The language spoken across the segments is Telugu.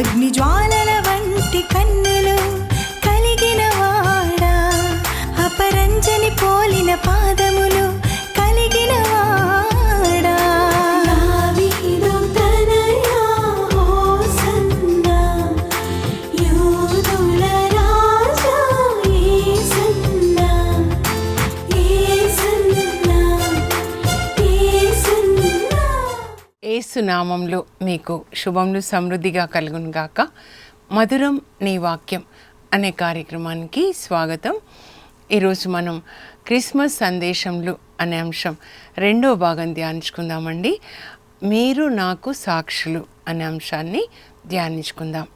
అగ్ని నామంలో మీకు శుభములు సమృద్ధిగా కలుగును గాక. మధురం నీ వాక్యం అనే కార్యక్రమానికి స్వాగతం. ఈరోజు మనం క్రిస్మస్ సందేశంలు అనే అంశం రెండో భాగం ధ్యానించుకుందామండి. మీరు నాకు సాక్షులు అనే అంశాన్ని ధ్యానించుకుందాం.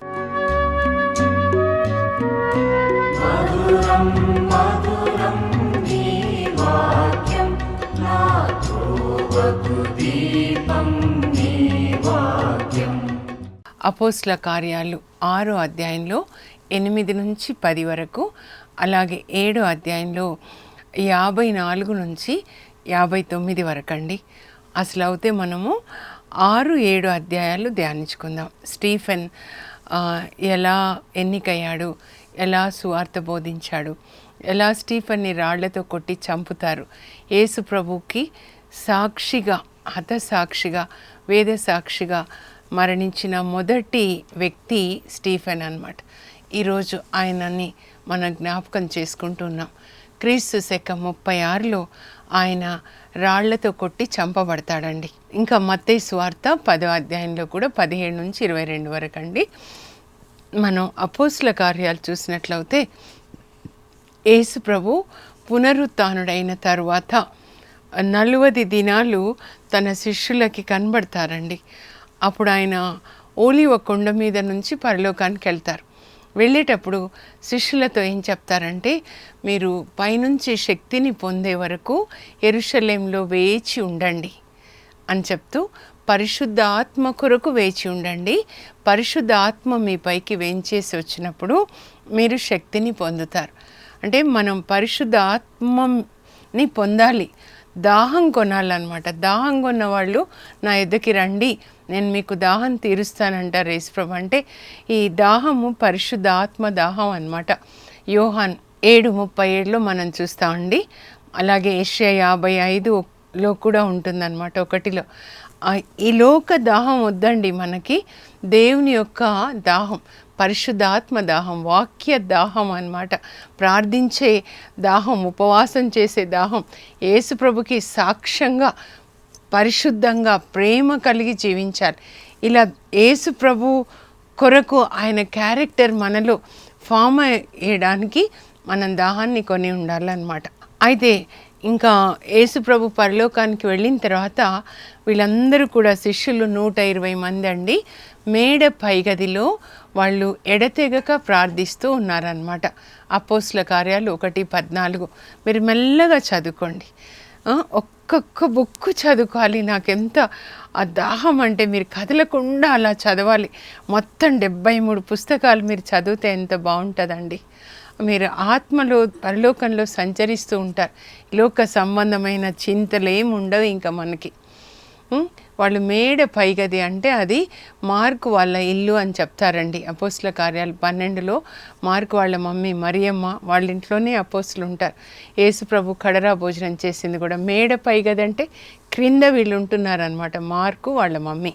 అపోస్ల కార్యాలు ఆరో అధ్యాయంలో ఎనిమిది నుంచి పది వరకు అలాగే ఏడో అధ్యాయంలో యాభై నాలుగు నుంచి యాభై తొమ్మిది వరకు అండి అసలు అయితే మనము ఆరు ఏడు అధ్యాయాలు ధ్యానించుకుందాం. స్టీఫెన్ ఎలా ఎన్నికయ్యాడు? ఎలా సువార్త బోధించాడు? ఎలా స్టీఫెన్ని రాళ్ళతో కొట్టి చంపుతారు? యేసు ప్రభుకి సాక్షిగా హతసాక్షిగా వేద సాక్షిగా మరణించిన మొదటి వ్యక్తి స్టీఫెన్ అన్నమాట. ఈరోజు ఆయనని మనం జ్ఞాపకం చేసుకుంటున్నాం. క్రీస్తు శక ముప్పై ఆరులో ఆయన రాళ్ళతో కొట్టి చంపబడతాడండి. ఇంకా మత్తే స్వార్థ పదో అధ్యాయంలో కూడా పదిహేడు నుంచి ఇరవై రెండు వరకు అండి. మనం అపోస్ల కార్యాలు చూసినట్లయితే యేసు ప్రభు పునరుత్డైన తరువాత నలువది దినాలు తన శిష్యులకి కనబడతారండి. అప్పుడు ఆయన ఓలివ కొండ మీద నుంచి పరలోకానికి వెళ్తారు వెళ్ళేటప్పుడు శిష్యులతో ఏం చెప్తారంటే మీరు పైనుంచి శక్తిని పొందే వరకు ఎరుషలేంలో వేచి ఉండండి అని చెప్తూ పరిశుద్ధ ఆత్మ కొరకు వేచి ఉండండి. పరిశుద్ధ ఆత్మ మీ పైకి వేంచేసి వచ్చినప్పుడు మీరు శక్తిని పొందుతారు. అంటే మనం పరిశుద్ధ ఆత్మని పొందాలి. దాహం కొనాలన్నమాట. దాహం కొన్న వాళ్ళు నా ఎద్దకి రండి నేను మీకు దాహం తీరుస్తానంటారు యేసుప్రభు. అంటే ఈ దాహము పరిశుద్ధ ఆత్మ దాహం అనమాట యోహాన్ ఏడు ముప్పై ఏడులో మనం చూస్తామండి అలాగే ఏషియా యాభై ఐదులో కూడా ఉంటుందన్నమాట ఒకటిలో. ఈ లోక దాహం వద్దండి మనకి దేవుని యొక్క దాహం. పరిశుద్ధాత్మ దాహం వాక్య దాహం అన్నమాట. ప్రార్థించే దాహం ఉపవాసం చేసే దాహం యేసుప్రభుకి సాక్ష్యంగా పరిశుద్ధంగా ప్రేమ కలిగి జీవించాలి. ఇలా యేసు ప్రభు కొరకు ఆయన క్యారెక్టర్ మనలో ఫామ్ అయ్యడానికి మనం దాహాన్ని కొని ఉండాలన్నమాట. అయితే ఇంకా యేసుప్రభు పరలోకానికి వెళ్ళిన తర్వాత వీళ్ళందరూ కూడా శిష్యులు నూట ఇరవై మంది అండి. మేడ పైగదిలో వాళ్ళు ఎడతెగక ప్రార్థిస్తూ ఉన్నారనమాట అపోస్ల కార్యాలు ఒకటి పద్నాలుగు. మీరు మెల్లగా చదువుకోండి. ఒక్కొక్క బుక్ చదువుకోవాలి. నాకెంత ఆ దాహం అంటే మీరు కదలకుండా అలా చదవాలి. మొత్తం డెబ్బై మూడు పుస్తకాలు మీరు చదివితే ఎంత బాగుంటుందండి. మీరు ఆత్మలో పరలోకంలో సంచరిస్తూ ఉంటారు. లోక సంబంధమైన చింతలు ఏమి ఉండవు ఇంకా మనకి. వాళ్ళు మేడ పైగది అంటే అది మార్కు వాళ్ళ ఇల్లు అని చెప్తారండి అపోస్ల కార్యాలు. పన్నెండులో మార్కు వాళ్ళ మమ్మీ మరియమ్మ వాళ్ళ ఇంట్లోనే అపోస్తులు ఉంటారు. యేసుప్రభు కడరా భోజనం చేసింది కూడా మేడ పైగది అంటే క్రింద వీళ్ళు ఉంటున్నారనమాట మార్కు వాళ్ళ మమ్మీ.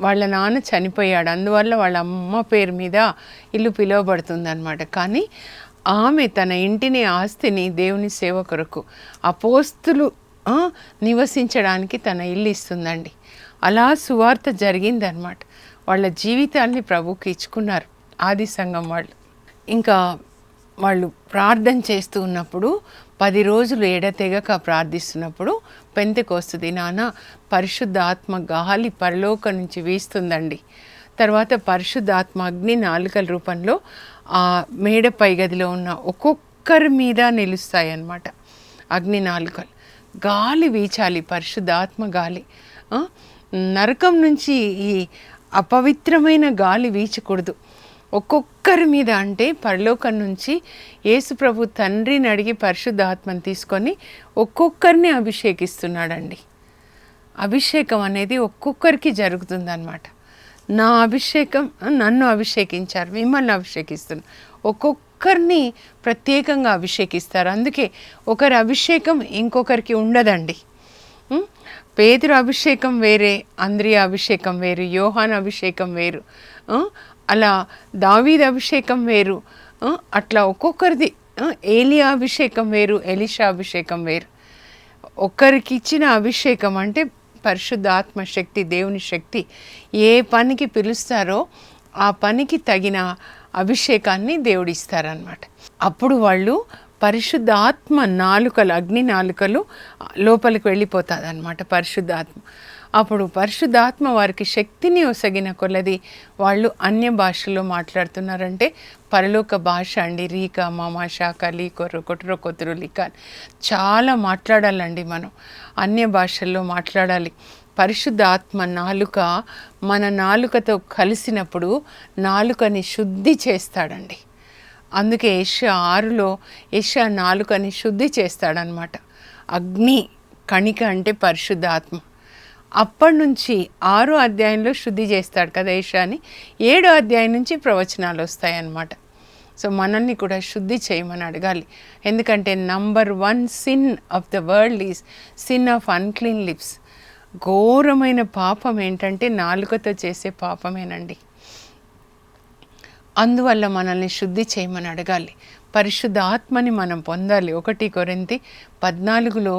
వాళ్ళ నాన్న చనిపోయాడు అందువల్ల వాళ్ళ అమ్మ పేరు మీద ఇల్లు పిలువబడుతుంది అనమాట కానీ ఆమె తన ఇంటిని ఆస్తిని దేవుని సేవ కొరకు అపోస్తులు నివసించడానికి తన ఇల్లు ఇస్తుందండి. అలా సువార్త జరిగిందనమాట వాళ్ళ జీవితాన్ని ప్రభుకి ఇచ్చుకున్నారు ఆది సంఘం వాళ్ళు. ఇంకా వాళ్ళు ప్రార్థన చేస్తూ ఉన్నప్పుడు పది రోజులు ఎడతెగక ప్రార్థిస్తున్నప్పుడు పెంతెకోస్తు దినాన పరిశుద్ధ ఆత్మ గాలి పరలోక నుంచి వీస్తుందండి. తర్వాత పరిశుద్ధాత్మ అగ్ని నాలుకల రూపంలో ఆ మేడ పై గదిలో ఉన్న ఒక్కొక్కరి మీద నిలుస్తాయి అన్నమాట అగ్ని నాలుకలు. గాలి వీచాలి పరిశుద్ధాత్మ గాలి. నరకం నుంచి ఈ అపవిత్రమైన గాలి వీచకూడదు. ఒక్కొక్కరి మీద అంటే పరలోకం నుంచి యేసుప్రభు తండ్రిని అడిగి పరిశుద్ధాత్మను తీసుకొని ఒక్కొక్కరిని అభిషేకిస్తున్నాడండి. అభిషేకం అనేది ఒక్కొక్కరికి జరుగుతుందన్నమాట. నా అభిషేకం నన్ను అభిషేకించారు మిమ్మల్ని అభిషేకిస్తున్నారు ఒక్కరిని ప్రత్యేకంగా అభిషేకిస్తారు. అందుకే ఒకరి అభిషేకం ఇంకొకరికి ఉండదండి. పేదరు అభిషేకం వేరే అంద్రియ అభిషేకం వేరు యోహాన్ అభిషేకం వేరు అలా దావీద్ అభిషేకం వేరు అట్లా ఒక్కొక్కరిది ఏలియా అభిషేకం వేరు ఎలిషా అభిషేకం వేరు. ఒక్కరికి ఇచ్చిన అభిషేకం అంటే పరిశుద్ధ ఆత్మశక్తి దేవుని శక్తి. ఏ పనికి పిలుస్తారో ఆ పనికి తగిన అభిషేకాన్ని దేవుడిస్తారనమాట అప్పుడు వాళ్ళు పరిశుద్ధాత్మ నాలుకలు అగ్ని నాలుకలు లోపలికి వెళ్ళిపోతుంది అనమాట పరిశుద్ధాత్మ. అప్పుడు పరిశుద్ధాత్మ వారికి శక్తిని ఒసగిన కొలది వాళ్ళు అన్య భాషల్లో మాట్లాడుతున్నారంటే పరలోక భాష అండి. రీక మామా శాఖ లీకొర్రు కొర్ర కొతురు లిక చాలా మాట్లాడాలండి మనం. అన్య భాషల్లో మాట్లాడాలి. పరిశుద్ధాత్మ నాలుక మన నాలుకతో కలిసినప్పుడు నాలుకని శుద్ధి చేస్తాడండి. అందుకే ఏషియా ఆరులో ఏషియా నాలుకని శుద్ధి చేస్తాడనమాట అగ్ని కణిక అంటే పరిశుద్ధాత్మ. అప్పటి నుంచి ఆరో అధ్యాయంలో శుద్ధి చేస్తాడు కదా ఏషాని ఏడో అధ్యాయం నుంచి ప్రవచనాలు వస్తాయన్నమాట. సో మనల్ని కూడా శుద్ధి చేయమని అడగాలి. ఎందుకంటే number one sin of the world is sin of unclean lips ఘోరమైన పాపం ఏంటంటే నాలుకతో చేసే పాపమేనండి. అందువల్ల మనల్ని శుద్ధి చేయమని అడగాలి. పరిశుద్ధ ఆత్మని మనం పొందాలి. ఒకటి కొరింతి పద్నాలుగులో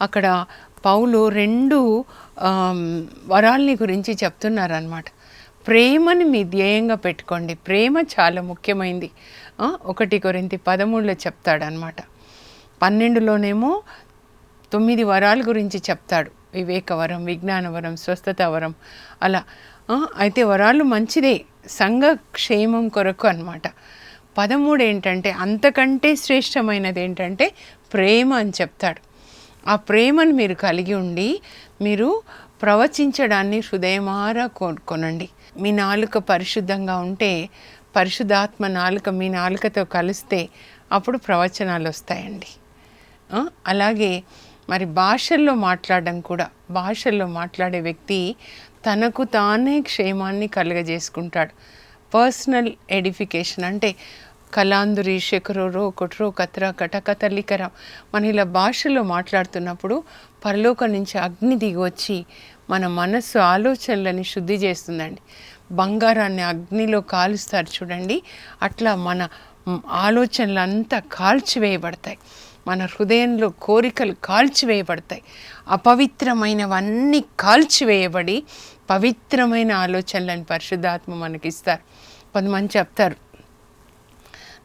అక్కడ పౌలు రెండు వరాల్ని గురించి చెప్తున్నారనమాట ప్రేమని మీ ధ్యేయంగా పెట్టుకోండి. ప్రేమ చాలా ముఖ్యమైంది. ఒకటి కొరింతి పదమూడులో చెప్తాడనమాట పన్నెండులోనేమో తొమ్మిది వరాల గురించి చెప్తాడు. వివేకవరం విజ్ఞానవరం స్వస్థత వరం అలా అయితే వరాలు మంచిదే సంఘ క్షేమం కొరకు అన్నమాట. పదమూడు ఏంటంటే అంతకంటే శ్రేష్టమైనది ఏంటంటే ప్రేమ అని చెప్తాడు. ఆ ప్రేమను మీరు కలిగి ఉండి మీరు ప్రవచించడాన్ని హృదయమారా కొనండి. మీ నాలుక పరిశుద్ధంగా ఉంటే పరిశుద్ధాత్మ నాలుక మీ నాలుకతో కలిస్తే అప్పుడు ప్రవచనాలు వస్తాయండి. అలాగే మరి భాషల్లో మాట్లాడడం కూడా భాషల్లో మాట్లాడే వ్యక్తి తనకు తానే క్షేమాన్ని కలుగజేసుకుంటాడు. పర్సనల్ ఎడిఫికేషన్ అంటే కలాందురి శకరోరో కొట్రో కత్ర కటకతలికర మన ఇలా భాషలో మాట్లాడుతున్నప్పుడు పరలోకం నుంచి అగ్ని దిగి వచ్చి మన మనస్సు ఆలోచనలని శుద్ధి చేస్తుందండి. బంగారాన్ని అగ్నిలో కాలుస్తారు చూడండి. అట్లా మన ఆలోచనలంతా ఆలోచనలు అంతా కాల్చివేయబడతాయి. మన హృదయంలో కోరికలు కాల్చివేయబడతాయి. అపవిత్రమైనవన్నీ కాల్చివేయబడి పవిత్రమైన ఆలోచనలను పరిశుద్ధాత్మ మనకిస్తారు. కొంతమంది చెప్తారు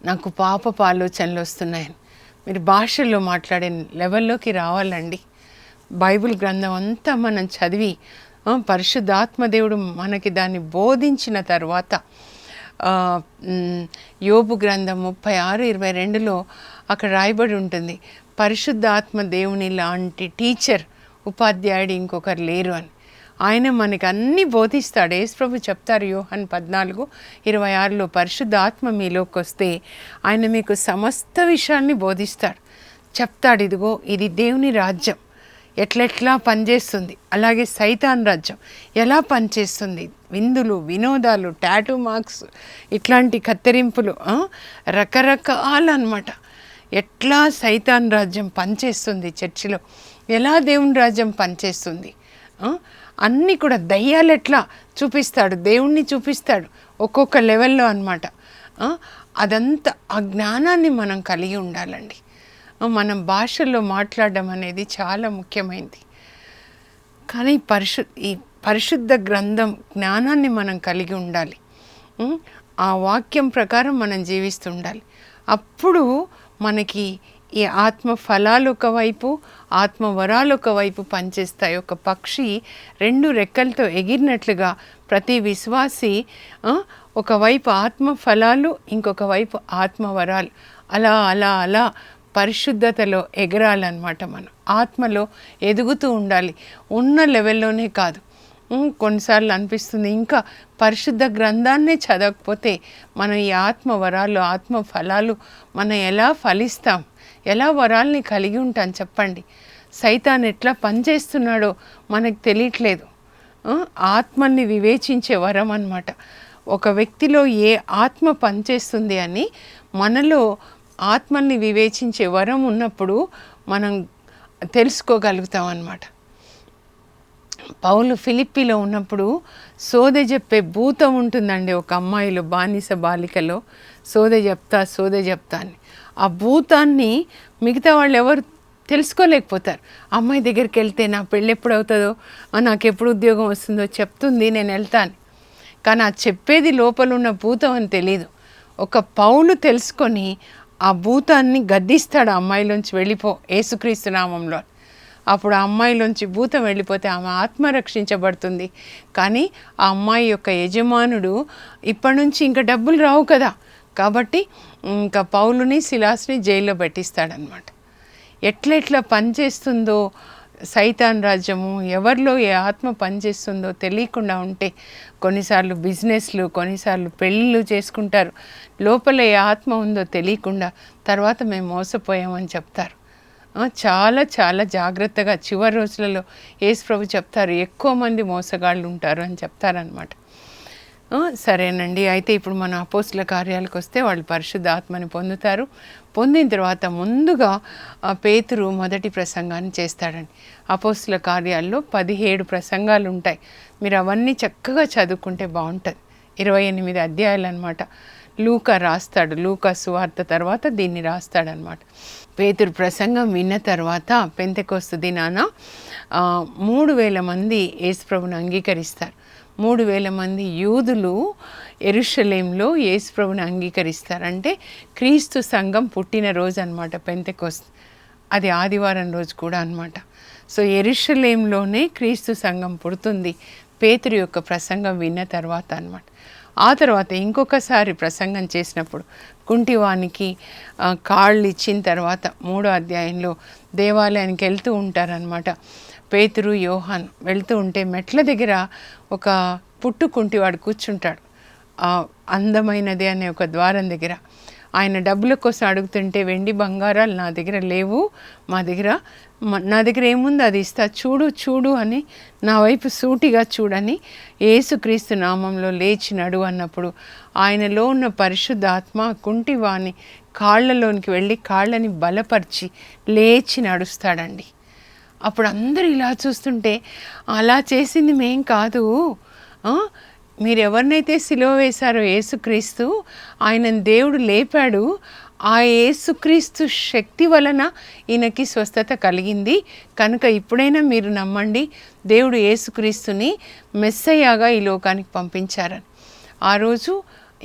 నాకు పాపపు ఆలోచనలు వస్తున్నాయని. మీరు భాషల్లో మాట్లాడే లెవెల్లోకి రావాలండి. బైబిల్ గ్రంథం అంతా మనం చదివి పరిశుద్ధాత్మ దేవుడు మనకి దాన్ని బోధించిన తర్వాత యోపు గ్రంథం ముప్పై ఆరు ఇరవై రెండులో అక్కడ రాయబడి ఉంటుంది పరిశుద్ధాత్మ దేవుని లాంటి టీచర్ ఉపాధ్యాయుడు ఇంకొకరు లేరు అని. ఆయన మనకి అన్ని బోధిస్తాడు యేసుప్రభు చెప్తారు యోహన్ పద్నాలుగు ఇరవై ఆరులో పరిశుద్ధాత్మ మీలోకి వస్తే ఆయన మీకు సమస్త విషయాన్ని బోధిస్తాడు. చెప్తాడు ఇదిగో ఇది దేవుని రాజ్యం. ఎట్లెట్లా పనిచేస్తుంది? అలాగే సైతాన్ రాజ్యం ఎలా పనిచేస్తుంది? విందులు వినోదాలు టాటూ మార్క్స్ ఇట్లాంటి కత్తిరింపులు ఆ, రకరకాలన్నమాట. ఎట్లా సైతాన్ రాజ్యం పనిచేస్తుంది చర్చిలో? ఎలా దేవుని రాజ్యం పనిచేస్తుంది? అన్నీ కూడా దయ్యాలు ఎట్లా చూపిస్తాడు? దేవుణ్ణి చూపిస్తాడు ఒక్కొక్క లెవెల్లో అనమాట అదంతా ఆ జ్ఞానాన్ని మనం కలిగి ఉండాలండి. మనం భాషల్లో మాట్లాడడం అనేది చాలా ముఖ్యమైనది కానీ పరిశు ఈ పరిశుద్ధ గ్రంథం జ్ఞానాన్ని మనం కలిగి ఉండాలి. ఆ వాక్యం ప్రకారం మనం జీవిస్తుండాలి. అప్పుడు మనకి ఈ ఆత్మ ఫలాలు ఒకవైపు ఆత్మ వరాలు ఒకవైపు పనిచేస్తాయి. ఒక పక్షి రెండు రెక్కలతో ఎగిరినట్లుగా ప్రతి విశ్వాసి ఒకవైపు ఆత్మ ఫలాలు ఇంకొక వైపు ఆత్మ వరాలు. అలా అలా అలా పరిశుద్ధతలో ఎగరాలన్నమాట మనం. ఆత్మలో ఎదుగుతూ ఉండాలి. ఉన్న లెవెల్లోనే కాదు. కొన్నిసార్లు అనిపిస్తుంది. ఇంకా పరిశుద్ధ గ్రంథాన్నే చదవకపోతే మనం ఈ ఆత్మ వరాలు ఆత్మ ఫలాలు మనం ఎలా ఫలిస్తాం? ఎలా వరాల్ని కలిగి ఉంటాం చెప్పండి? సైతాన్ ఎట్లా పనిచేస్తున్నాడో మనకు తెలియట్లేదు. ఆత్మల్ని వివేచించే వరం అనమాట ఒక వ్యక్తిలో ఏ ఆత్మ పనిచేస్తుంది అని మనలో ఆత్మల్ని వివేచించే వరం ఉన్నప్పుడు మనం తెలుసుకోగలుగుతాం అన్నమాట. పౌలు ఫిలిప్పీలో ఉన్నప్పుడు సోదె చెప్పే భూతం ఉంటుందండి ఒక అమ్మాయిలో బానిస బాలికలో. సోదె చెప్తా సోదె చెప్తా అని. ఆ భూతాన్ని మిగతా వాళ్ళు ఎవరు తెలుసుకోలేకపోతారు. అమ్మాయి దగ్గరికి వెళ్తే నా పెళ్ళి ఎప్పుడు అవుతుందో? నాకు ఎప్పుడు ఉద్యోగం వస్తుందో? చెప్తుంది నేను వెళ్తాను కానీ ఆ చెప్పేది లోపల ఉన్న భూతం అని తెలియదు ఒక పౌలు తెలుసుకొని ఆ భూతాన్ని గద్దిస్తాడు ఆ అమ్మాయిలోంచి వెళ్ళిపో ఏసుక్రీస్తు నామంలో అప్పుడు ఆ అమ్మాయిలోంచి భూతం వెళ్ళిపోతే ఆమె ఆత్మ రక్షించబడుతుంది కానీ ఆ అమ్మాయి యొక్క యజమానుడు ఇప్పటి నుంచి ఇంకా డబ్బులు రావు కదా. కాబట్టి ఇంకా పౌలుని శిలాస్ని జైల్లో పెట్టిస్తాడనమాట ఎట్లెట్లా పనిచేస్తుందో సైతాన్ రాజ్యము ఎవరిలో ఏ ఆత్మ పనిచేస్తుందో తెలియకుండా ఉంటే కొన్నిసార్లు బిజినెస్లు కొన్నిసార్లు పెళ్ళిళ్ళు చేసుకుంటారు. లోపల ఏ ఆత్మ ఉందో తెలియకుండా తర్వాత మేము మోసపోయామని చెప్తారు. చాలా చాలా జాగ్రత్తగా చివరి రోజులలో యేసు ప్రభు చెప్తారు ఎక్కువ మంది మోసగాళ్ళు ఉంటారు అని చెప్తారనమాట సరేనండి. అయితే ఇప్పుడు మన అపోస్ల కార్యాలకు వస్తే వాళ్ళు పరిశుద్ధ ఆత్మని పొందుతారు. పొందిన తర్వాత ముందుగా ఆ, పేతురు మొదటి ప్రసంగాన్ని చేస్తాడండి. అపోస్ల కార్యాల్లో పదిహేడు ప్రసంగాలు ఉంటాయి మీరు అవన్నీ చక్కగా చదువుకుంటే బాగుంటుంది ఇరవై ఎనిమిది అధ్యాయాలు అనమాట లూకా రాస్తాడు. లూకా సువార్త తర్వాత దీన్ని రాస్తాడనమాట పేతురు ప్రసంగం విన్న తర్వాత పెంతకోస్తు దినాన మూడు వేల మంది యేసుప్రభుని అంగీకరిస్తారు. మూడు వేల మంది యూదులు ఎరుషలేంలో యేసుప్రభుని అంగీకరిస్తారు. అంటే క్రీస్తు సంఘం పుట్టిన రోజు అనమాట పెంతెకొస్తు. అది ఆదివారం రోజు కూడా అన్నమాట. సో ఎరుషలేంలోనే క్రీస్తు సంఘం పుడుతుంది. పేతురు యొక్క ప్రసంగం విన్న తర్వాత అన్నమాట. ఆ తర్వాత ఇంకొకసారి ప్రసంగం చేసినప్పుడు కుంటివానికి కాళ్ళు ఇచ్చిన తర్వాత మూడో అధ్యాయంలో దేవాలయానికి వెళ్తూ ఉంటారనమాట పేతురు యోహాన్ వెళ్తూ ఉంటే మెట్ల దగ్గర ఒక పుట్టు కుంటివాడు కూర్చుంటాడు. అందమైనది అనే ఒక ద్వారం దగ్గర. ఆయన డబ్బుల కోసం అడుగుతుంటే వెండి బంగారాలు నా దగ్గర లేవు మా దగ్గర నా దగ్గర ఏముంది? అది ఇస్తా చూడు చూడు అని నా వైపు సూటిగా చూడని ఏసుక్రీస్తు నామంలో లేచి నడు అన్నప్పుడు ఆయనలో ఉన్న పరిశుద్ధ ఆత్మ కుంటివాని కాళ్ళలోనికి వెళ్ళి కాళ్ళని బలపరిచి లేచి నడుస్తాడండి. అప్పుడు అందరూ ఇలా చూస్తుంటే అలా చేసింది మేం కాదు. మీరు ఎవరినైతే సిలువ వేశారో యేసుక్రీస్తు ఆయన దేవుడు లేపాడు ఆ యేసుక్రీస్తు శక్తి వలన ఈయనకి స్వస్థత కలిగింది. కనుక ఇప్పుడైనా మీరు నమ్మండి దేవుడు యేసుక్రీస్తుని మెస్సయ్యాగా ఈ లోకానికి పంపించారని. ఆ రోజు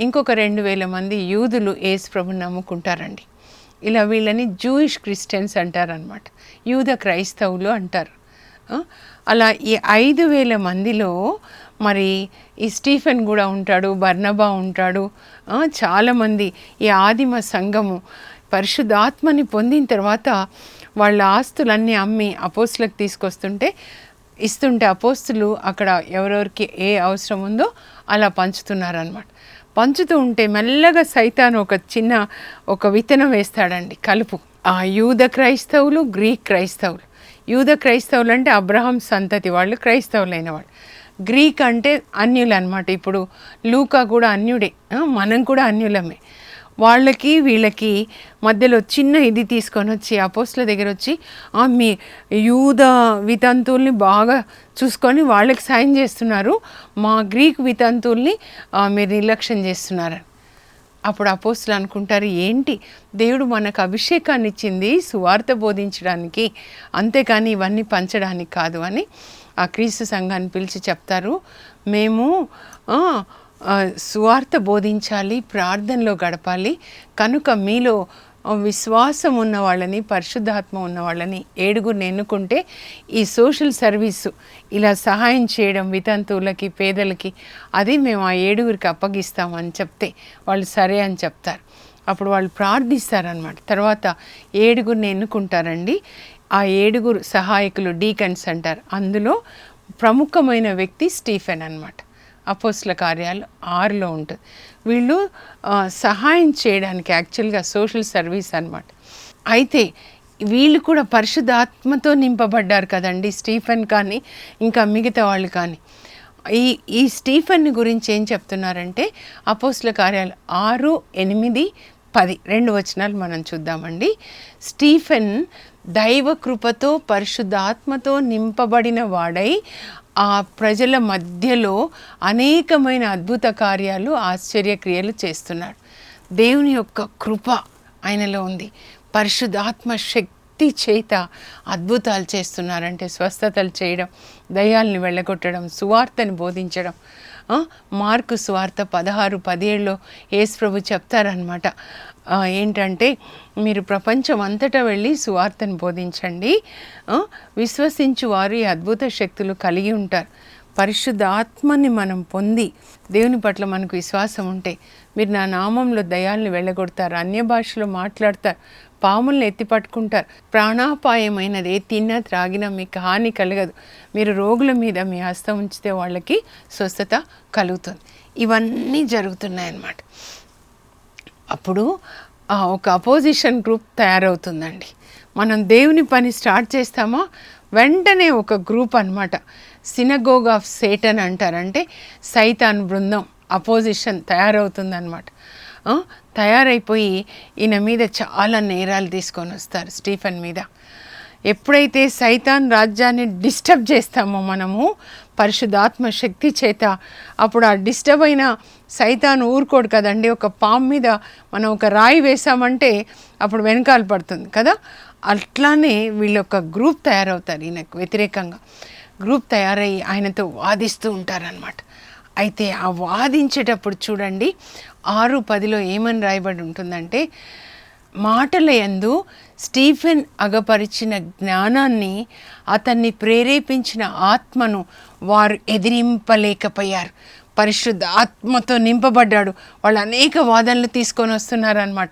ఇంకొక రెండు వేల మంది యూదులు యేసు ప్రభుని నమ్ముకుంటారండి. ఇలా వీళ్ళని జూయిష్ క్రిస్టియన్స్ అంటారనమాట యూద క్రైస్తవులు అంటారు. అలా ఈ ఐదు వేల మందిలో మరి ఈ స్టీఫెన్ కూడా ఉంటాడు బర్నబా ఉంటాడు. చాలామంది ఈ ఆదిమ సంఘము పరిశుద్ధాత్మని పొందిన తర్వాత వాళ్ళ ఆస్తులన్నీ అమ్మి అపోస్తులకు తీసుకొస్తుంటే ఇస్తుంటే అపోస్తులు అక్కడ ఎవరెవరికి ఏ అవసరం ఉందో అలా పంచుతున్నారనమాట పంచుతూ ఉంటే మెల్లగా సైతాన్ ఒక చిన్న ఒక విత్తనం వేస్తాడండి కలుపు. ఆ యూద క్రైస్తవులు గ్రీక్ క్రైస్తవులు. యూద క్రైస్తవులు అంటే అబ్రహం సంతతి వాళ్ళు క్రైస్తవులైన వాళ్ళు. గ్రీక్ అంటే అన్యులు అనమాట ఇప్పుడు లూకా కూడా అన్యుడే. మనం కూడా అన్యులమే. వాళ్ళకి వీళ్ళకి మధ్యలో చిన్న ఇది తీసుకొని వచ్చి అపోస్ల దగ్గర వచ్చి "ఆ, మీ యూద వితంతువుల్ని బాగా చూసుకొని వాళ్ళకి సాయం చేస్తున్నారు. మా గ్రీక్ వితంతువుల్ని మీరు నిర్లక్ష్యం చేస్తున్నారు. అప్పుడు అపోస్తులు అనుకుంటారు ఏంటి? దేవుడు మనకు అభిషేకాన్ని ఇచ్చింది సువార్త బోధించడానికి అంతేకాని ఇవన్నీ పంచడానికి కాదు అని. ఆ క్రీస్తు సంఘాన్ని పిలిచి చెప్తారు. మేము సువార్త బోధించాలి ప్రార్థనలో గడపాలి. కనుక మీలో విశ్వాసం ఉన్న వాళ్ళని పరిశుద్ధాత్మ ఉన్న వాళ్ళని ఏడుగురిని ఎన్నుకుంటే ఈ సోషల్ సర్వీసు ఇలా సహాయం చేయడం వితంతువులకి పేదలకి అది మేము ఆ ఏడుగురికి అప్పగిస్తామని చెప్తే వాళ్ళు సరే అని చెప్తారు. అప్పుడు వాళ్ళు ప్రార్థిస్తారనమాట తర్వాత ఏడుగురిని ఎన్నుకుంటారండి. ఆ ఏడుగురు సహాయకులు డీకన్స్ అంటారు అందులో ప్రముఖమైన వ్యక్తి స్టీఫెన్ అన్నమాట. అపోస్ల కార్యాలు ఆరులో ఉంటుంది. వీళ్ళు సహాయం చేయడానికి యాక్చువల్గా సోషల్ సర్వీస్ అన్నమాట. అయితే వీళ్ళు కూడా పరిశుద్ధాత్మతో నింపబడ్డారు కదండి స్టీఫెన్ కానీ ఇంకా మిగతా వాళ్ళు కానీ. ఈ ఈ స్టీఫెన్ గురించి ఏం చెప్తున్నారంటే అపోస్ల కార్యాలు ఆరు ఎనిమిది పది రెండు వచనాలు మనం చూద్దామండి. స్టీఫెన్ దైవ కృపతో పరిశుద్ధాత్మతో నింపబడిన వాడై ఆ ప్రజల మధ్యలో అనేకమైన అద్భుత కార్యాలు ఆశ్చర్యక్రియలు చేస్తున్నాడు. దేవుని యొక్క కృప ఆయనలో ఉంది. పరిశుద్ధాత్మ శక్తి చేత అద్భుతాలు చేస్తున్నారంటే స్వస్థతలు చేయడం దయాల్ని వెళ్ళగొట్టడం సువార్తని బోధించడం మార్కు స్వార్థ పదహారు పదిహేడులో యేసు ప్రభు చెప్తారనమాట ఏంటంటే మీరు ప్రపంచం అంతటా వెళ్ళి సువార్తను బోధించండి. విశ్వసించు వారు ఈ అద్భుత శక్తులు కలిగి ఉంటారు. పరిశుద్ధ ఆత్మని మనం పొంది దేవుని పట్ల మనకు విశ్వాసం ఉంటే మీరు నా నామంలో దయాల్ని వెళ్ళగొడతారు అన్య భాషలో మాట్లాడతారు పాముల్ని ఎత్తి పట్టుకుంటారు. ప్రాణాపాయమైనది ఏ తిన్నా త్రాగినా మీకు హాని కలగదు. మీరు రోగుల మీద మీ హస్తం ఉంచితే వాళ్ళకి స్వస్థత కలుగుతుంది. ఇవన్నీ జరుగుతున్నాయన్నమాట. అప్పుడు ఒక అపోజిషన్ గ్రూప్ తయారవుతుందండి. మనం దేవుని పని స్టార్ట్ చేస్తామా? వెంటనే ఒక గ్రూప్ అన్నమాట. సినగోగ్ ఆఫ్ సేటన్ అంటారంటే సైతాన్ బృందం అపోజిషన్ తయారవుతుందన్నమాట. తయారైపోయి ఈయన మీద చాలా నేరాలు తీసుకొని వస్తారు స్టీఫెన్ మీద. ఎప్పుడైతే సైతాన్ రాజ్యాన్ని డిస్టర్బ్ చేస్తామో మనము పరిశుద్ధాత్మ శక్తి చేత అప్పుడు ఆ డిస్టర్బ్ అయిన సైతాన్ ఊరుకోడు కదండి. ఒక పాము మీద మనం ఒక రాయి వేసామంటే అప్పుడు వెనకాల పడుతుంది కదా. అట్లానే వీళ్ళు ఒక గ్రూప్ తయారవుతారు ఈయనకు వ్యతిరేకంగా. గ్రూప్ తయారయ్యి ఆయనతో వాదిస్తూ ఉంటారనమాట అయితే ఆ వాదించేటప్పుడు చూడండి ఆరు పదిలో ఏమని రాయబడి ఉంటుందంటే మాటల యందు స్టీఫెన్ అగపరిచిన జ్ఞానాన్ని అతన్ని ప్రేరేపించిన ఆత్మను వారు ఎదిరింపలేకపోయారు. పరిశుద్ధ ఆత్మతో నింపబడ్డాడు. వాళ్ళు అనేక వాదనలు తీసుకొని వస్తున్నారనమాట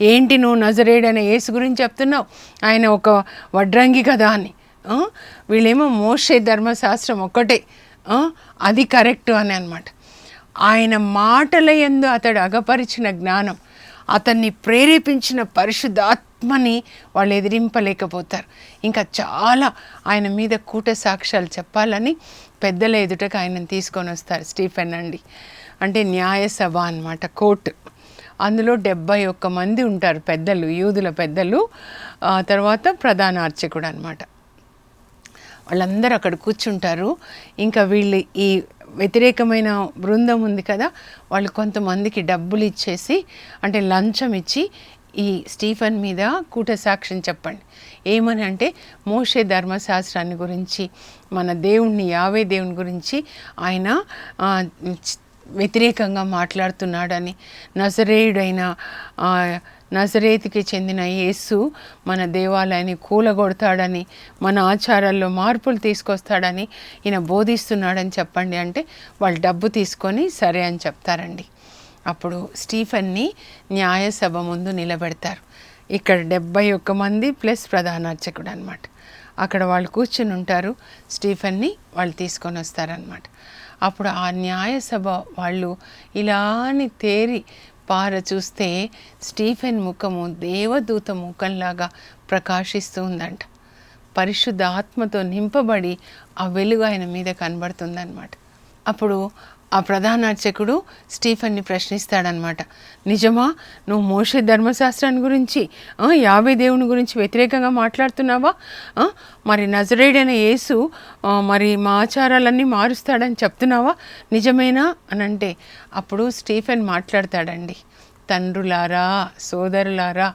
ఏంటి నువ్వు నజరేడనే యేసు గురించి చెప్తున్నావు? ఆయన ఒక వడ్రంగి కదా అని. వీళ్ళేమో మోషే ధర్మశాస్త్రం ఒక్కటే. అది కరెక్ట్ అని అనమాట ఆయన మాటల యందు అతడు అగపరిచిన జ్ఞానం అతన్ని ప్రేరేపించిన పరిశుద్ధాత్మని వాళ్ళు ఎదిరింపలేకపోతారు. ఇంకా చాలా ఆయన మీద కూట సాక్ష్యాలు చెప్పాలని పెద్దల ఎదుటకు ఆయనను తీసుకొని వస్తారు స్టీఫెన్ అండి. అంటే న్యాయసభ అన్నమాట కోర్టు. అందులో డెబ్బై ఒక్క మంది ఉంటారు పెద్దలు యూదుల పెద్దలు తర్వాత ప్రధాన అర్చకుడు అనమాట వాళ్ళందరూ అక్కడ కూర్చుంటారు. ఇంకా వీళ్ళు ఈ వ్యతిరేకమైన బృందం ఉంది కదా వాళ్ళు కొంతమందికి డబ్బులు ఇచ్చేసి అంటే లంచం ఇచ్చి ఈ స్టీఫన్ మీద కూట సాక్ష్యం చెప్పండి. ఏమని అంటే మోషే ధర్మశాస్త్రాన్ని గురించి మన దేవుణ్ణి యావే దేవుని గురించి ఆయన వ్యతిరేకంగా మాట్లాడుతున్నాడని నజరేయుడైన నజరేతికి చెందిన యేసు మన దేవాలయాన్ని కూలగొడతాడని మన ఆచారాల్లో మార్పులు తీసుకొస్తాడని ఈయన బోధిస్తున్నాడని చెప్పండి అంటే వాళ్ళు డబ్బు తీసుకొని సరే అని చెప్తారండి. అప్పుడు స్టీఫన్ని న్యాయసభ ముందు నిలబెడతారు. ఇక్కడ డెబ్బై ఒక్క మంది ప్లస్ ప్రధానార్చకుడు అనమాట అక్కడ వాళ్ళు కూర్చుని ఉంటారు స్టీఫన్ని వాళ్ళు తీసుకొని వస్తారనమాట అప్పుడు ఆ న్యాయసభ వాళ్ళు ఇలాని తేరి పార చూస్తే స్టీఫెన్ ముఖము దేవదూత ముఖంలాగా ప్రకాశిస్తూ ఉందంట పరిశుద్ధ ఆత్మతో నింపబడి ఆ వెలుగు ఆయన మీద కనబడుతుందన్నమాట. అప్పుడు ఆ ప్రధాన అర్చకుడు స్టీఫెన్ని ప్రశ్నిస్తాడనమాట నిజమా నువ్వు మోషే ధర్మశాస్త్రాన్ని గురించి యాభై దేవుని గురించి వ్యతిరేకంగా మాట్లాడుతున్నావా? మరి నజరేడైన యేసు మరి మా ఆచారాలన్నీ మారుస్తాడని చెప్తున్నావా? నిజమేనా? అని అంటే అప్పుడు స్టీఫెన్ మాట్లాడతాడండి. తండ్రులారా సోదరులారా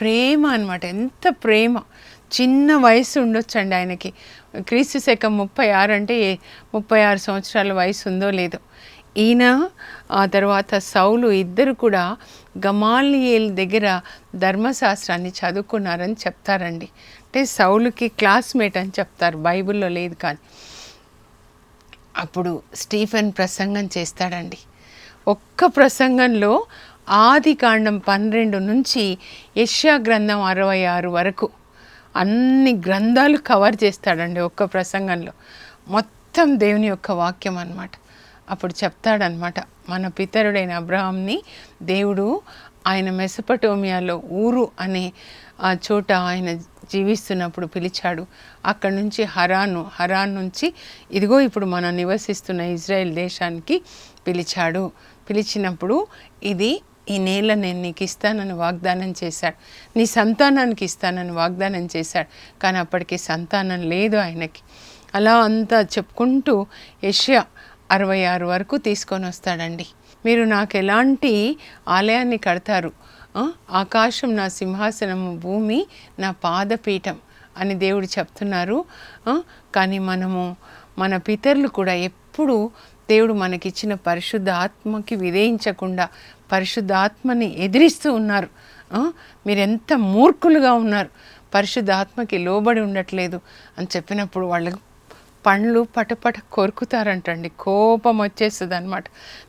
ప్రేమ అనమాట ఎంత ప్రేమ. చిన్న వయసు ఉండొచ్చండి ఆయనకి. క్రీస్తు శకం ముప్పై ఆరు అంటే ఏ- ముప్పై ఆరు సంవత్సరాల వయసు ఉందో లేదో. ఈయన ఆ తర్వాత సౌలు ఇద్దరు కూడా గమాలియేల్ దగ్గర ధర్మశాస్త్రాన్ని చదువుకున్నారని చెప్తారండి. అంటే సౌలుకి క్లాస్మేట్ అని చెప్తారు బైబిల్లో లేదు కానీ. అప్పుడు స్టీఫెన్ ప్రసంగం చేస్తాడండి. ఒక్క ప్రసంగంలో ఆది కాండం పన్నెండు నుంచి యష్యా గ్రంథం అరవై ఆరు వరకు అన్ని గ్రంథాలు కవర్ చేస్తాడండి ఒక్క ప్రసంగంలో. మొత్తం దేవుని యొక్క వాక్యం అన్నమాట. అప్పుడు చెప్తాడనమాట మన పితరుడైన అబ్రహాంని దేవుడు ఆయన మెసపటోమియాలో ఊరు అనే ఆ చోట ఆయన జీవిస్తున్నప్పుడు పిలిచాడు. అక్కడి నుంచి హరాను హరాన్ నుంచి ఇదిగో ఇప్పుడు మనం నివసిస్తున్న ఇజ్రాయెల్ దేశానికి పిలిచాడు. పిలిచినప్పుడు ఇది ఈ నేల నేను నీకు ఇస్తానని వాగ్దానం చేశాడు. నీ సంతానానికి ఇస్తానని వాగ్దానం చేశాడు. కానీ అప్పటికి సంతానం లేదు ఆయనకి. అలా అంతా చెప్పుకుంటూ యష్యా అరవై ఆరు వరకు తీసుకొని వస్తాడండి. మీరు నాకు ఎలాంటి ఆలయాన్ని కడతారు? ఆకాశం నా సింహాసనము భూమి నా పాదపీఠం అని దేవుడు చెప్తున్నారు. కానీ మనము మన పితరులు కూడా ఎప్పుడు దేవుడు మనకిచ్చిన పరిశుద్ధ ఆత్మకి విధేయించకుండా పరిశుద్ధాత్మని ఎదిరిస్తూ ఉన్నారు. మీరెంత మూర్ఖులుగా ఉన్నారు. పరిశుద్ధాత్మకి లోబడి ఉండట్లేదు అని చెప్పినప్పుడు వాళ్ళకు పండ్లు పటపట కొరుకుతారంటండి. కోపం వచ్చేస్తుంది అనమాట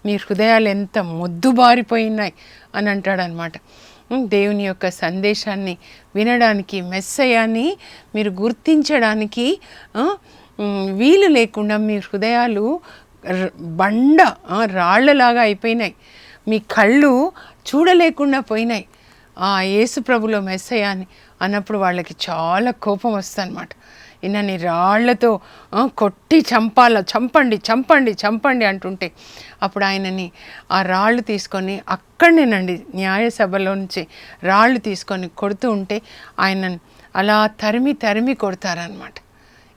మీ హృదయాలు ఎంత మొద్దుబారిపోయినాయి అని అంటాడనమాట దేవుని యొక్క సందేశాన్ని వినడానికి మెస్సయాన్ని మీరు గుర్తించడానికి వీలు లేకుండా మీ హృదయాలు బండ రాళ్ళలాగా రాళ్ళలాగా అయిపోయినాయి. మీ కళ్ళు చూడలేకుండా పోయినాయి. ఆ యేసు ప్రభులో మెస్సయాన్ని అన్నప్పుడు వాళ్ళకి చాలా కోపం వస్తుంది అనమాట ఈయనని రాళ్ళతో కొట్టి చంపాల చంపండి చంపండి చంపండి అంటుంటే అప్పుడు ఆయనని ఆ రాళ్ళు తీసుకొని అక్కడనేనండి న్యాయసభలో నుంచి రాళ్ళు తీసుకొని కొడుతూ ఉంటే ఆయన అలా తరిమి తరిమి కొడతారనమాట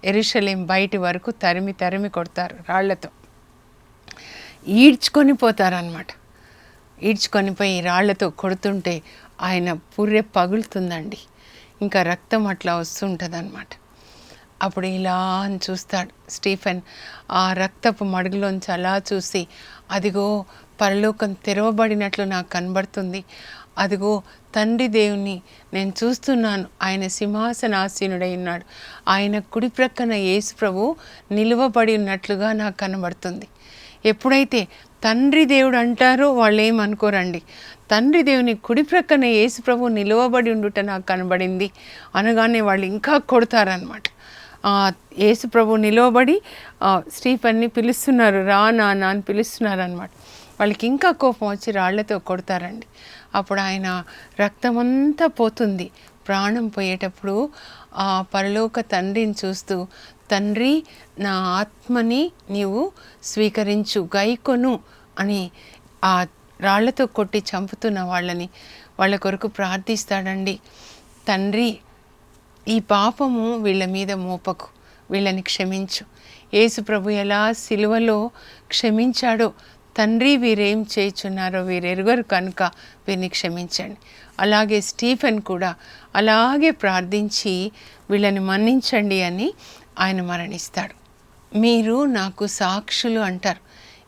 ఎరుషలేం బయటి వరకు తరిమి తరిమి కొడతారు రాళ్ళతో. ఈడ్చుకొని పోతారనమాట ఈడ్చుకొని పోయి రాళ్ళతో కొడుతుంటే ఆయన పుర్రె పగులుతుందండి. ఇంకా రక్తం అట్లా వస్తుంటుంది అప్పుడు ఇలా అని చూస్తాడు స్టీఫెన్. ఆ రక్తపు మడుగులోంచి అలా చూసి అదిగో పరలోకం తెరవబడినట్లు నాకు కనబడుతుంది. అదిగో తండ్రి దేవుని నేను చూస్తున్నాను. ఆయన సింహాసనాసీనుడై ఉన్నాడు. ఆయన కుడి ప్రక్కన యేసు ప్రభు నిలువబడి ఉన్నట్లుగా నాకు కనబడుతుంది. ఎప్పుడైతే తండ్రి దేవుడు అంటారో వాళ్ళు ఏమనుకోరండి తండ్రి దేవుని కుడి ప్రక్కన యేసు ప్రభు నిలువబడి ఉండుట నాకు కనబడింది అనగానే వాళ్ళు ఇంకా కొడతారనమాట యేసు ప్రభు నిలవబడి స్టీఫన్ని పిలుస్తున్నారు రా నాన్న అని పిలుస్తున్నారు అనమాట వాళ్ళకి ఇంకా కోపం వచ్చి రాళ్ళతో కొడతారండి. అప్పుడు ఆయన రక్తమంతా పోతుంది. ప్రాణం పోయేటప్పుడు ఆ పరలోక తండ్రిని చూస్తూ తండ్రి నా ఆత్మని నీవు స్వీకరించు గైకొను అని ఆ రాళ్ళతో కొట్టి చంపుతున్న వాళ్ళని వాళ్ళ కొరకు ప్రార్థిస్తాడండి. తండ్రి ఈ పాపము వీళ్ళ మీద మోపకు వీళ్ళని క్షమించు. యేసు ప్రభు ఎలా సిలువలో క్షమించాడో తండ్రి వీరేం చేయుచున్నారో వీరెరుగరు కనుక వీరిని క్షమించండి. అలాగే స్టీఫెన్ కూడా అలాగే ప్రార్థించి వీళ్ళని మన్నించండి అని ఆయన మరణిస్తాడు. మీరు నాకు సాక్షులు అంటారు.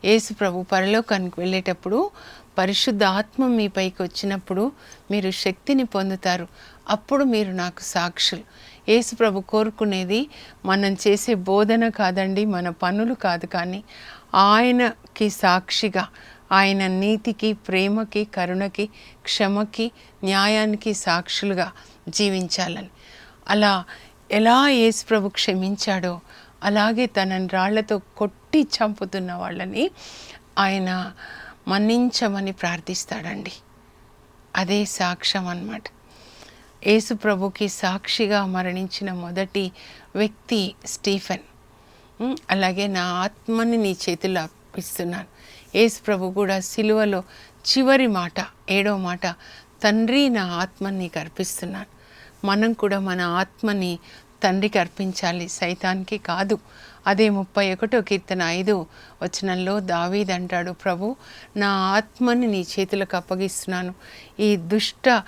యేసు ప్రభు పరలోకానికి వెళ్ళేటప్పుడు పరిశుద్ధ ఆత్మ మీ పైకి వచ్చినప్పుడు మీరు శక్తిని పొందుతారు. అప్పుడు మీరు నాకు సాక్షులు. యేసు ప్రభు కోరుకునేది మనం చేసే బోధన కాదండి మన పనులు కాదు కానీ ఆయనకి సాక్షిగా ఆయన నీతికి ప్రేమకి కరుణకి క్షమకి న్యాయానికి సాక్షులుగా జీవించాలని. అలా ఎలా యేసుప్రభు క్షమించాడో అలాగే తనని రాళ్ళతో కొట్టి చంపుతున్న వాళ్ళని ఆయన మన్నించమని ప్రార్థిస్తాడండి. అదే సాక్ష్యం అన్నమాట. యేసు ప్రభుకి సాక్షిగా మరణించిన మొదటి వ్యక్తి స్టీఫెన్. అలాగే నా ఆత్మని నీ చేతిలో అప్పిస్తున్నాను యేసు ప్రభు కూడా సిలువలో చివరి మాట ఏడో మాట తండ్రి నా ఆత్మని నీకు అర్పిస్తున్నాను. మనం కూడా మన ఆత్మని తండ్రికి అర్పించాలి. సైతానికి కాదు. అదే ముప్పై ఒకటో కీర్తన ఐదు వచనంలో దావీద్ అంటాడు ప్రభు నా ఆత్మని నీ చేతులకు అప్పగిస్తున్నాను. ఈ దుష్ట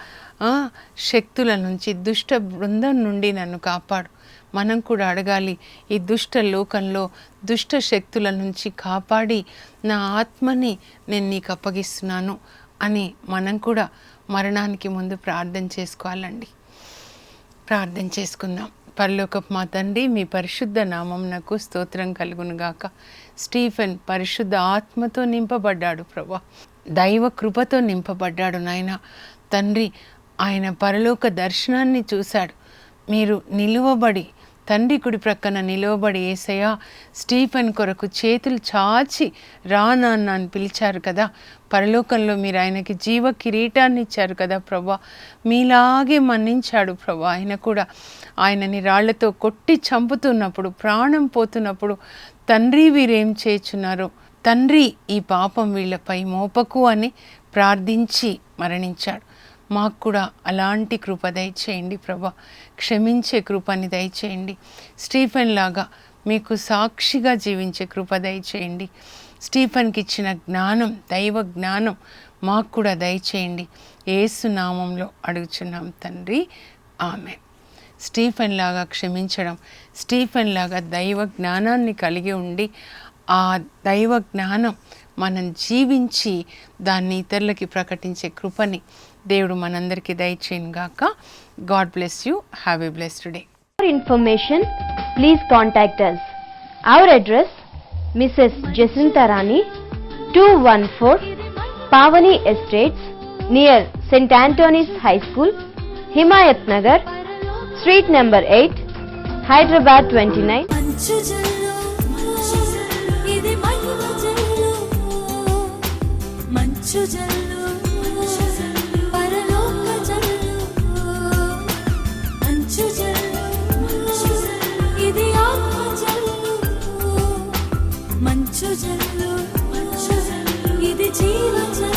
శక్తుల నుంచి దుష్ట బృందం నుండి నన్ను కాపాడు. మనం కూడా అడగాలి ఈ దుష్ట లోకంలో దుష్ట శక్తుల నుంచి కాపాడి నా ఆత్మని నేను నీకు అప్పగిస్తున్నాను అని మనం కూడా మరణానికి ముందు ప్రార్థన చేసుకోవాలండి. ప్రార్థన చేసుకుందాం. పరలోకపు మా తండ్రి మీ పరిశుద్ధ నామం నాకు స్తోత్రం కలుగును గాక. స్టీఫెన్ పరిశుద్ధ ఆత్మతో నింపబడ్డాడు ప్రభా. దైవ కృపతో నింపబడ్డాడు నాయన. తండ్రి ఆయన పరలోక దర్శనాన్ని చూశాడు. మీరు నిలువబడి తండ్రి కుడి ప్రక్కన నిలవబడి ఏసయ్య స్టీఫెన్ కొరకు చేతులు చాచి రా నాన్న అని పిలిచారు కదా. పరలోకంలో మీరు ఆయనకి జీవ కిరీటాన్ని ఇచ్చారు కదా ప్రభా. మీలాగే మన్నించాడు ప్రభా. ఆయన కూడా ఆయనని రాళ్ళతో కొట్టి చంపుతున్నప్పుడు ప్రాణం పోతున్నప్పుడు తండ్రి వీరేం చేయుచున్నారు? తండ్రి ఈ పాపం వీళ్ళపై మోపకు అని ప్రార్థించి మరణించాడు. మాకు కూడా అలాంటి కృప దయచేయండి ప్రభా. క్షమించే కృపని దయచేయండి. స్టీఫెన్ లాగా మీకు సాక్షిగా జీవించే కృప దయచేయండి. స్టీఫెన్కి ఇచ్చిన జ్ఞానం దైవ జ్ఞానం మాకు కూడా దయచేయండి. ఏసు నామంలో అడుగుచున్నాం తండ్రి. ఆమె స్టీఫెన్ లాగా క్షమించడం స్టీఫెన్ లాగా దైవ జ్ఞానాన్ని కలిగి ఉండి ఆ దైవ జ్ఞానం మనం జీవించి దాన్ని ఇతరులకి ప్రకటించే కృపని దేవుడు మనందరికీ దయచేయను గాక God bless you have a blessed day For information, please contact us. Our address, Mrs. Jacinta Rani, 214 Pavani Estates, near St. Anthony's High School, Himayat Nagar, Street number 8, Hyderabad 29. మంచు జల్లు ఇది మహిమ జల్లు మంచు జల్లు మంచు జల్లు ఇది జీవ జల్లు